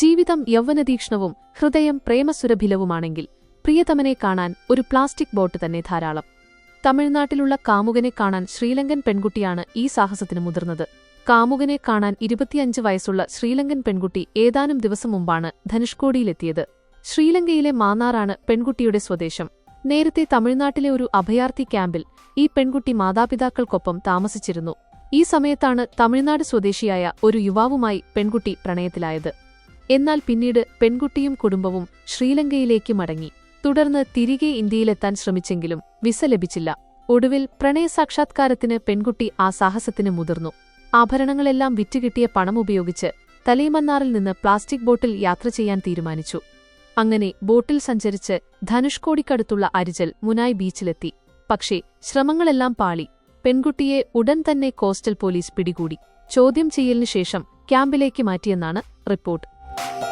ജീവിതം യൗവനതീക്ഷ്ണവും ഹൃദയം പ്രേമസുരഭിലവുമാണെങ്കിൽ പ്രിയതമനെ കാണാൻ ഒരു പ്ലാസ്റ്റിക് ബോട്ട് തന്നെ ധാരാളം. തമിഴ്നാട്ടിലുള്ള കാമുകനെ കാണാൻ ശ്രീലങ്കൻ പെൺകുട്ടിയാണ് ഈ സാഹസത്തിന് മുതിർന്നത്. കാമുകനെ കാണാൻ ഇരുപത്തിയഞ്ച് വയസ്സുള്ള ശ്രീലങ്കൻ പെൺകുട്ടി ഏതാനും ദിവസം മുമ്പാണ് ധനുഷ്കോടിയിലെത്തിയത്. ശ്രീലങ്കയിലെ മാന്നാറാണ് പെൺകുട്ടിയുടെ സ്വദേശം. നേരത്തെ തമിഴ്നാട്ടിലെ ഒരു അഭയാർത്ഥി ക്യാമ്പിൽ ഈ പെൺകുട്ടി മാതാപിതാക്കൾക്കൊപ്പം താമസിച്ചിരുന്നു. ഈ സമയത്താണ് തമിഴ്നാട് സ്വദേശിയായ ഒരു യുവാവുമായി പെൺകുട്ടി പ്രണയത്തിലായത്. എന്നാൽ പിന്നീട് പെൺകുട്ടിയും കുടുംബവും ശ്രീലങ്കയിലേക്ക് മടങ്ങി. തുടർന്ന് തിരികെ ഇന്ത്യയിലെത്താൻ ശ്രമിച്ചെങ്കിലും വിസ ലഭിച്ചില്ല. ഒടുവിൽ പ്രണയസാക്ഷാത്കാരത്തിന് പെൺകുട്ടി ആ സാഹസത്തിന് മുതിർന്നു. ആഭരണങ്ങളെല്ലാം വിറ്റുകിട്ടിയ പണമുപയോഗിച്ച് തലൈമന്നാറിൽ നിന്ന് പ്ലാസ്റ്റിക് ബോട്ടിൽ യാത്ര ചെയ്യാൻ തീരുമാനിച്ചു. അങ്ങനെ ബോട്ടിൽ സഞ്ചരിച്ച് ധനുഷ്കോടിക്കടുത്തുള്ള അരിജൽ മുനായ് ബീച്ചിലെത്തി. പക്ഷേ ശ്രമങ്ങളെല്ലാം പാളി. പെൺകുട്ടിയെ ഉടൻ തന്നെ കോസ്റ്റൽ പോലീസ് പിടികൂടി. ചോദ്യം ചെയ്യലിനു ശേഷം ക്യാമ്പിലേക്ക് മാറ്റിയെന്നാണ് റിപ്പോർട്ട്. Thank you.